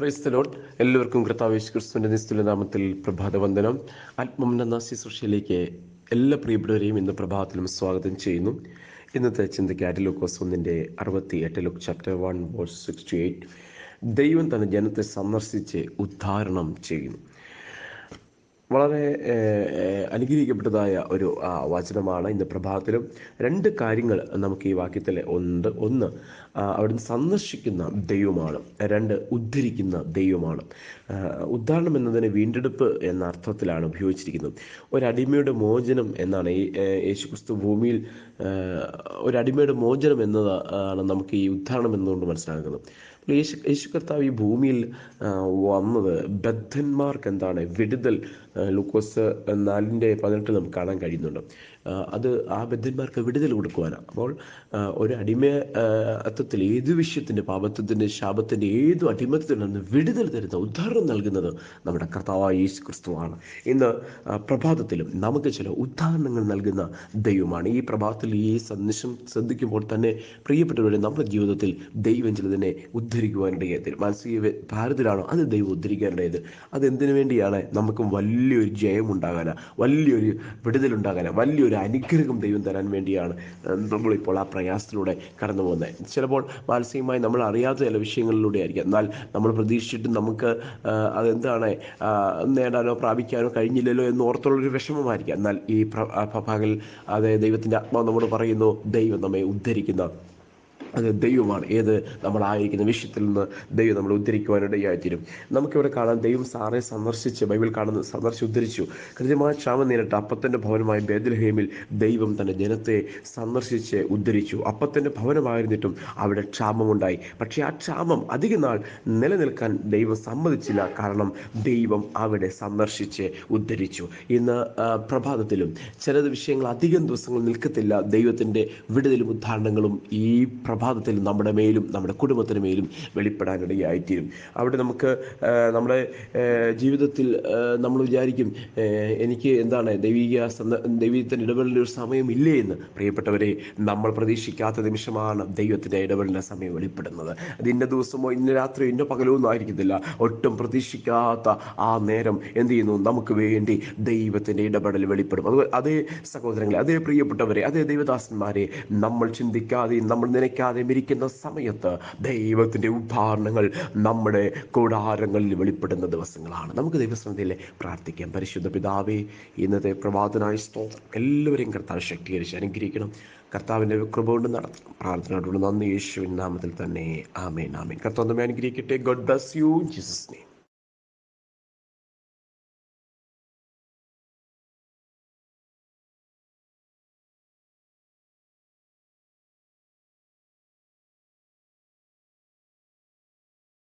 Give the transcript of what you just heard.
Price load എല്ലാവർക്കും കർത്താവേശ് ക്രിസ്തുവിന്റെ നിസ്തുല നാമത്തിൽ പ്രഭാത വന്ദനം ആത്മം എന്ന ശുശ്രൂഷയിലേക്ക് എല്ലാ പ്രിയപ്പെട്ടവരെയും ഇന്ന് പ്രഭാതത്തിലും സ്വാഗതം ചെയ്യുന്നു. ഇന്നത്തെ ചിന്തയ്ക്ക് ലൂക്കോസ് ഒന്നിന്റെ അറുപത്തി എട്ട് Luke chapter one was sixty eight. ദൈവം തന്റെ ജനത്തെ സന്ദർശിച്ച് ഉദ്ധാരണം ചെയ്യുന്നു. വളരെ അനുഗ്രഹിക്കപ്പെട്ടതായ ഒരു വചനമാണ് ഇന്ന് പ്രഭാതത്തിലും. രണ്ട് കാര്യങ്ങൾ നമുക്ക് ഈ വാക്യത്തിൽ ഉണ്ട്. ഒന്ന് അവിടുന്ന് സന്ദർശിക്കുന്ന ദൈവമാണ്. രണ്ട് ഉദ്ധരിക്കുന്ന ദൈവമാണ്. ഉദ്ധാരണം എന്നതിന് വീണ്ടെടുപ്പ് എന്ന അർത്ഥത്തിലാണ് ഉപയോഗിച്ചിരിക്കുന്നത്. ഒരടിമയുടെ മോചനം എന്നാണ് ഈ യേശുക്രിസ്തു ഭൂമിയിൽ ഒരടിമയുടെ മോചനം എന്നതാണ് നമുക്ക് ഈ ഉദ്ധാരണം എന്നുകൊണ്ട് മനസ്സിലാക്കുന്നത് യേശു യേശു കർത്താവ് ഈ ഭൂമിയിൽ വന്നത് ബദ്ധന്മാർക്ക് എന്താണ് വിടുതൽ ലൂക്കോസ് നാലിന്റെ പതിനെട്ട് നമുക്ക് കാണാൻ കഴിയുന്നുണ്ട്. അത് ആ ബദ്ധന്മാർക്ക് വിടുതൽ കൊടുക്കുവാനാണ് അപ്പോൾ ഒരു അടിമ അത്വത്തിൽ ഏത് വിഷയത്തിന്റെ പാപത്വത്തിന്റെ ശാപത്തിന്റെ ഏതു അടിമത്തത്തിൽ നിന്ന് വിടുതൽ തരുന്ന ഉദ്ധാരണം നൽകുന്നത് നമ്മുടെ കർത്താവായ യേശു ക്രിസ്തുവാണ് ഇന്ന് പ്രഭാതത്തിലും നമുക്ക് ചില ഉദാഹരണങ്ങൾ നൽകുന്ന ദൈവമാണ്. ഈ പ്രഭാതത്തിൽ ഈ സന്ദേശം ശ്രദ്ധിക്കുമ്പോൾ തന്നെ പ്രിയപ്പെട്ടവരെ നമ്മുടെ ജീവിതത്തിൽ ദൈവം ചിലതിനെ ഉദ്ധരിക്കുവാനിടയായി തരും മാനസിക ഭാരത്തിലാണോ അത് ദൈവം ഉദ്ധരിക്കാനിടയത് അത് എന്തിനു വേണ്ടിയാണ് നമുക്ക് വലിയൊരു ജയം ഉണ്ടാകാനാ വലിയൊരു വിടുതലുണ്ടാകാനാ വലിയൊരു അനുഗ്രഹം ദൈവം തരാൻ വേണ്ടിയാണ് നമ്മളിപ്പോൾ ആ പ്രയാസത്തിലൂടെ കടന്നു പോകുന്നത്. ചിലപ്പോൾ മാനസികമായി നമ്മൾ അറിയാത്ത ചില വിഷയങ്ങളിലൂടെ ആയിരിക്കാം. എന്നാൽ നമ്മൾ പ്രതീക്ഷിച്ചിട്ട് നമുക്ക് അതെന്താണ് നേടാനോ പ്രാപിക്കാനോ കഴിഞ്ഞില്ലല്ലോ എന്ന് ഓർത്തുള്ളൊരു വിഷമമായിരിക്കാം. എന്നാൽ ഈ അതായത് പകൽ അത് ദൈവത്തിന്റെ ആത്മാവ് നമ്മോട് പറയുന്നു ദൈവം നമ്മെ ഉദ്ധരിക്കുന്ന അത് ദൈവമാണ്. ഏത് നമ്മളായിരിക്കുന്ന വിഷയത്തിൽ നിന്ന് ദൈവം നമ്മൾ ഉദ്ധരിക്കുവാനിടയായിത്തീരും നമുക്കിവിടെ കാണാൻ ദൈവം സാറെ സന്ദർശിച്ച് ബൈബിൾ കാണുന്ന സന്ദർശിച്ച് ഉദ്ധരിച്ചു. കൃത്യമായ ക്ഷാമം നേരിട്ട് അപ്പത്തിന്റെ ഭവനമായ ബേദൽഹേമിൽ ദൈവം തന്റെ ജനത്തെ സന്ദർശിച്ച് ഉദ്ധരിച്ചു. അപ്പത്തിന്റെ ഭവനമായിരുന്നിട്ടും അവിടെ ക്ഷാമമുണ്ടായി. പക്ഷേ ആ ക്ഷാമം അധിക നാൾ നിലനിൽക്കാൻ ദൈവം സമ്മതിച്ചില്ല. കാരണം ദൈവം അവിടെ സന്ദർശിച്ച് ഉദ്ധരിച്ചു. ഇന്ന് പ്രഭാതത്തിലും ചില വിഷയങ്ങൾ അധികം ദിവസങ്ങൾ നിൽക്കത്തില്ല. ദൈവത്തിന്റെ വിടുതലും ഉദ്ധാരണങ്ങളും ഈ പ്രഭാതത്തിൽ നമ്മുടെ മേലും നമ്മുടെ കുടുംബത്തിന് മേലും വെളിപ്പെടാനിടയായിത്തീരും. അവിടെ നമുക്ക് നമ്മുടെ ജീവിതത്തിൽ നമ്മൾ വിചാരിക്കും എനിക്ക് എന്താണ് ദൈവിക ദൈവത്തിന്റെ ഇടപെടലിന്റെ ഒരു സമയമില്ലേ എന്ന് പ്രിയപ്പെട്ടവരെ നമ്മൾ പ്രതീക്ഷിക്കാത്ത നിമിഷമാണ് ദൈവത്തിന്റെ ഇടപെടലിന്റെ സമയം വെളിപ്പെടുന്നത്. അത് ഇന്ന ദിവസമോ ഇന്ന രാത്രിയോ ഇന്ന പകലോ ഒന്നും ആയിരിക്കത്തില്ല. ഒട്ടും പ്രതീക്ഷിക്കാത്ത ആ നേരം എന്ത് ചെയ്യുന്നു? നമുക്ക് വേണ്ടി ദൈവത്തിന്റെ ഇടപെടൽ വെളിപ്പെടും. അത് അതേ സഹോദരങ്ങളെ അതേ പ്രിയപ്പെട്ടവരെ അതേ ദൈവദാസന്മാരെ നമ്മൾ ചിന്തിക്കാതെയും നമ്മൾ നനയ്ക്കാതെയും ഇരിക്കുന്ന സമയത്ത് ദൈവത്തിന്റെ ഉദ്ധാരണങ്ങൾ നമ്മുടെ കൂടാരങ്ങളിൽ വെളിപ്പെടുന്ന ദിവസങ്ങളാണ്. നമുക്ക് ദൈവസന്നിധിയിലെ പ്രാർത്ഥിക്കാം. പരിശുദ്ധ പിതാവേ ഇന്നത്തെ പ്രഭാതനായ സ്തോത്രം. എല്ലാവരെയും കർത്താവ് ശക്തീകരിച്ച് അനുഗ്രഹിക്കണം. കർത്താവിന്റെ കൃപ കൊണ്ട് നടത്തണം. പ്രാർത്ഥനയോടുള്ള നന്ദി. യേശുവിൻ നാമത്തിൽ തന്നെ. ആമേൻ ആമേൻ. കർത്താവ് അനുഗ്രഹിക്കട്ടെ. God bless you Jesus name